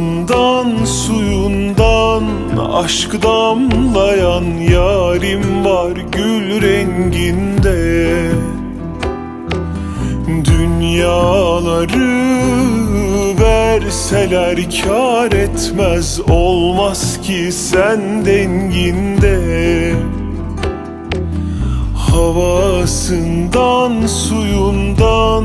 Bağından suyundan aşk damlayan yarim var gül renginde. Dünyaları verseler kar etmez olmaz ki sen denginde. Havasından suyundan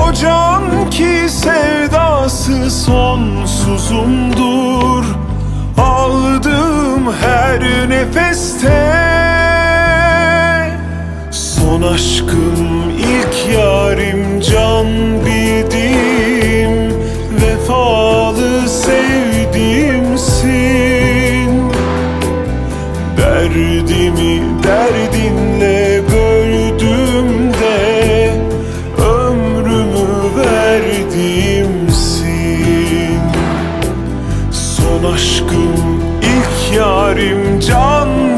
O ki sevdası sonsuzumdur. Aldığım her nefeste Son aşkım Son aşkım ilk yarim can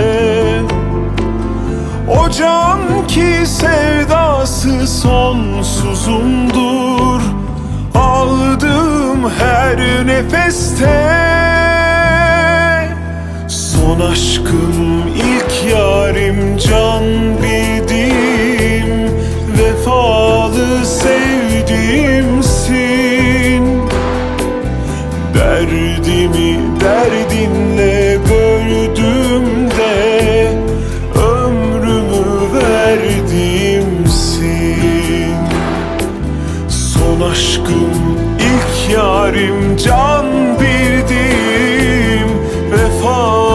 O can ki sevdası sonsuzumdur. Aldığım her nefeste. Son aşkım ilk yarim can bil İlk yarim can bildiğim vefa